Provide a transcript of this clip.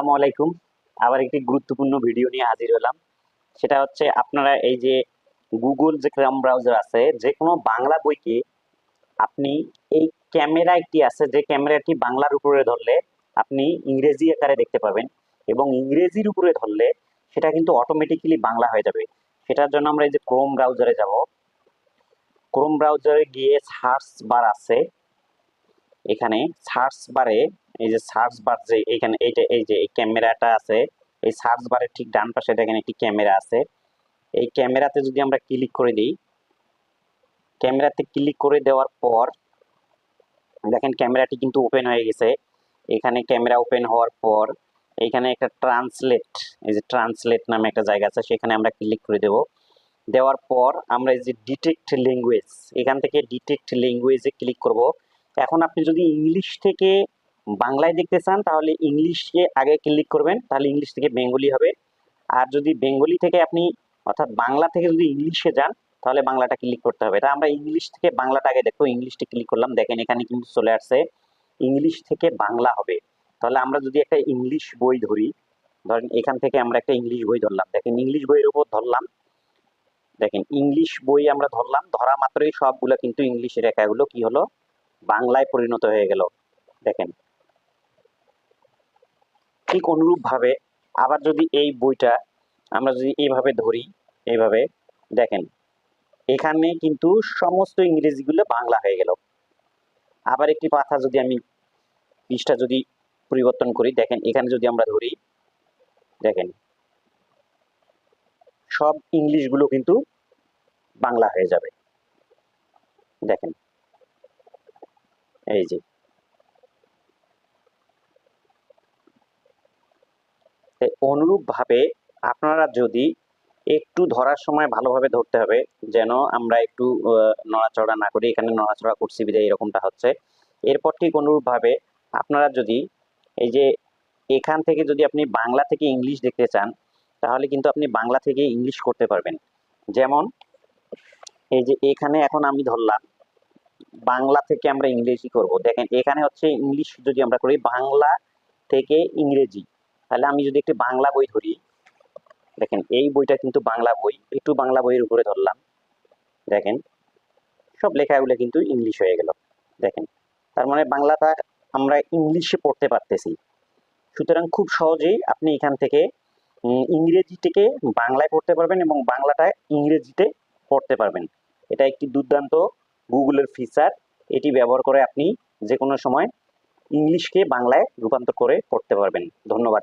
আসসালামু আলাইকুম। আবার একটি গুরুত্বপূর্ণ ভিডিও নিয়ে হাজির হলাম। সেটা হচ্ছে আপনারা এই যে গুগল যে ক্রোম ব্রাউজার আছে যে কোনো বাংলা বইকে আপনি এই ক্যামেরা একটি আছে, যে ক্যামেরাটি বাংলার উপরে ধরলে আপনি ইংরেজি আকারে দেখতে পাবেন এবং ইংরেজির উপরে ধরলে সেটা কিন্তু অটোমেটিক্যালি বাংলা হয়ে যাবে। সেটার জন্য আমরা এই যে ক্রোম ব্রাউজারে যাব। ক্রোম ব্রাউজারে গিয়ে সার্চ বার আছে। এখানে সার্চ বারে এই যে সার্চ বার যে এখানে এইটা এই যে এই ক্যামেরাটা আছে, এই সার্চ বারের ঠিক ডান পাশে দেখেন একটি ক্যামেরা আছে। এই ক্যামেরাতে যদি আমরা ক্লিক করে দিই, ক্যামেরাতে ক্লিক করে দেওয়ার পর দেখেন ক্যামেরাটি কিন্তু ওপেন হয়ে গেছে। এখানে ক্যামেরা ওপেন হওয়ার পর এখানে একটা ট্রান্সলেট, এই যে ট্রান্সলেট নামে একটা জায়গা আছে, সেখানে আমরা ক্লিক করে দেব। দেওয়ার পর আমরা এই যে ডিটেক্ট ল্যাঙ্গুয়েজ এখান থেকে ডিটেক্ট ল্যাঙ্গুয়েজে ক্লিক করব। এখন আপনি যদি ইংলিশ থেকে বাংলায় দেখতে চান, তাহলে ইংলিশে আগে ক্লিক করবেন, তাহলে ইংলিশ থেকে বেঙ্গলি হবে। আর যদি বেঙ্গলি থেকে আপনি, অর্থাৎ বাংলা থেকে যদি ইংলিশে যান, তাহলে বাংলাটা ক্লিক করতে হবে। তা আমরা ইংলিশ থেকে বাংলাটা আগে দেখো ইংলিশটা ক্লিক করলাম। দেখেন এখানে কিন্তু চলে আসছে, ইংলিশ থেকে বাংলা হবে। তাহলে আমরা যদি একটা ইংলিশ বই ধরি, ধরেন এখান থেকে আমরা একটা ইংলিশ বই ধরলাম। দেখেন ইংলিশ বইয়ের উপর ধরলাম। দেখেন ইংলিশ বই আমরা ধরলাম, ধরা মাত্রই সবগুলো কিন্তু ইংলিশ রেখাগুলো কি হলো? বাংলায় পরিণত হয়ে গেল। দেখেন ঠিক অনুরূপ ভাবে আবার যদি এই বইটা আমরা যদি এইভাবে ধরি, এইভাবে দেখেন, এখানে কিন্তু সমস্ত ইংরেজিগুলো বাংলা হয়ে গেল। আবার একটি পাতা যদি আমি পৃষ্ঠা যদি পরিবর্তন করি, দেখেন, এখানে যদি আমরা ধরি, দেখেন, সব ইংলিশগুলো কিন্তু বাংলা হয়ে যাবে। দেখেন, এই যে অনুরূপ ভাবে আপনারা যদি একটু ধরার সময় ভালোভাবে ধরতে হবে, যেন আমরা একটু নড়াচড়া না করি, এখানে নড়াচড়া করছি বিধায় এরকমটা হচ্ছে। এরপর ঠিক অনুরূপ ভাবে আপনারা যদি এই যে এখান থেকে যদি আপনি বাংলা থেকে ইংলিশ দেখতে চান, তাহলে কিন্তু আপনি বাংলা থেকে ইংলিশ করতে পারবেন। যেমন, এই যে এখানে এখন আমি ধরলাম, বাংলা থেকে আমরা ইংরেজি করব। দেখেন, এখানে হচ্ছে ইংলিশ যদি আমরা করি, বাংলা থেকে ইংরেজি। তাহলে আমি যদি একটি বাংলা বই ধরি দেখেন এই বইটা কিন্তু বাংলা বই একটু বাংলা বইয়ের উপরে ধরলাম দেখেন সব লেখাগুলো কিন্তু ইংলিশ হয়ে গেল দেখেন তার মানে বাংলাটা আমরা ইংলিশে পড়তে পারতেছি। সুতরাং খুব সহজেই আপনি এখান থেকে উম, ইংরেজি থেকে বাংলায় পড়তে পারবেন এবং বাংলাটা ইংরেজিতে পড়তে পারবেন। এটা একটি দুর্দান্ত গুগলের ফিচার এটি ব্যবহার করে আপনি যে কোনো সময় ইংলিশকে বাংলায় রূপান্তর করে পড়তে পারবেন। ধন্যবাদ।